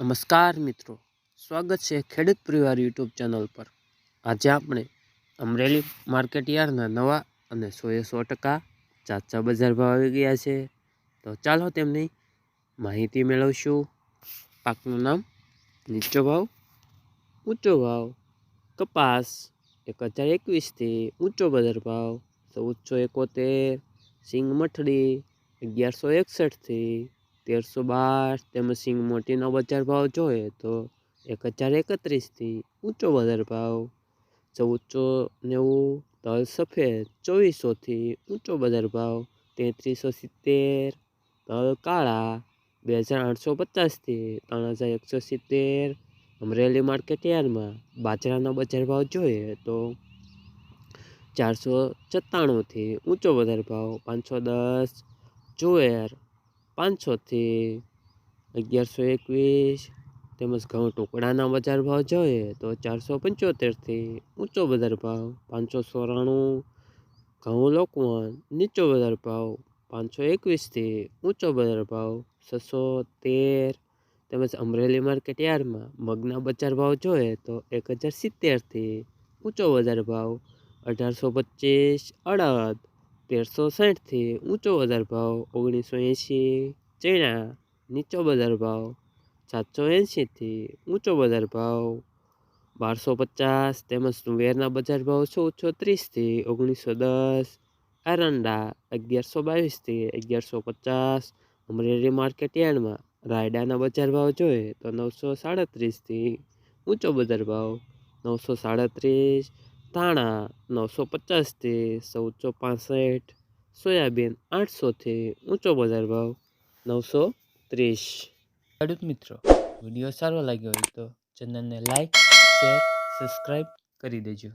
નમસ્કાર મિત્રો. સ્વાગત છે ખેડૂત પરિવાર યુટ્યુબ ચેનલ પર. આજે આપણે અમરેલી માર્કેટ યાર્ડના નવા અને સોએ સો ટકા ચાચા બજાર ભાવ આવી ગયા છે. તો ચાલો તેમની માહિતી મેળવશું. પાકનું નામ, નીચો ભાવ, ઊંચો ભાવ, કપાસ એક હજાર એકવીસથી ઊંચો બજાર ભાવ, ચૌદસો એકોતેર સિંગ મઠડી અગિયારસો એકસઠથી તેરસો બાર, તેમજ સિંગ મોટીનો બજાર ભાવ જોઈએ તો એક હજાર એકત્રીસથી ઊંચો બજાર ભાવ, ચૌદસો નેવું, તલ સફેદ, ચોવીસોથી ઊંચો બજાર ભાવ, તેત્રીસો સિત્તેર, તલ કાળા બે હજાર આઠસો પચાસથી ત્રણ હજાર એકસો સિત્તેર, અમરેલી માર્કેટ યાર્ડમાં બાજરાનો બજાર ભાવ જોઈએ તો ચારસો સત્તાણુંથી ઊંચો બજાર ભાવ, પાંચસો દસ જુએર પાંચસોથી અગિયારસો એકવીસ, તેમજ ઘઉં ટુકડાના બજાર ભાવ જોઈએ તો ચારસો પંચોતેરથી ઊંચો બજાર ભાવ પાંચસો ચોરાણું ઘઉં લોકવન નીચો બજાર ભાવ પાંચસો એકવીસથી ઊંચો બજાર ભાવ છસો તેર, તેમજ અમરેલી માર્કેટ યાર્ડમાં મગના બજાર ભાવ જોઈએ તો એક હજાર સિત્તેરથી ઊંચો બજાર ભાવ અઢારસો પચીસ, અડદ તેરસો સાઠથી ઊંચો બજાર ભાવ, ઓગણીસો એંશી ચણા નીચો બજાર ભાવ, સાતસો એંશીથી ઊંચો બજાર ભાવ, બારસો પચાસ તેમજ તુવેરના બજાર ભાવ ચૌદસો ત્રીસથી ઓગણીસો દસ, એરંડા અગિયારસો બાવીસથી અગિયારસો પચાસ, અમરેલી માર્કેટ યાર્ડમાં રાયડાના બજાર ભાવ જોઈએ તો નવસો સાડત્રીસથી ઊંચો બજાર ભાવ, નવસો સાડત્રીસ ધાણા નવસો પચાસથી ચૌદસો પાસઠ, સોયાબીન આઠસોથી ઊંચો બજાર ભાવ નવસો ત્રીસ. ખેડૂત મિત્રો, વીડિયો સારો લાગ્યો હોય તો ચેનલને લાઈક, શેર, સબસ્ક્રાઈબ કરી દેજો.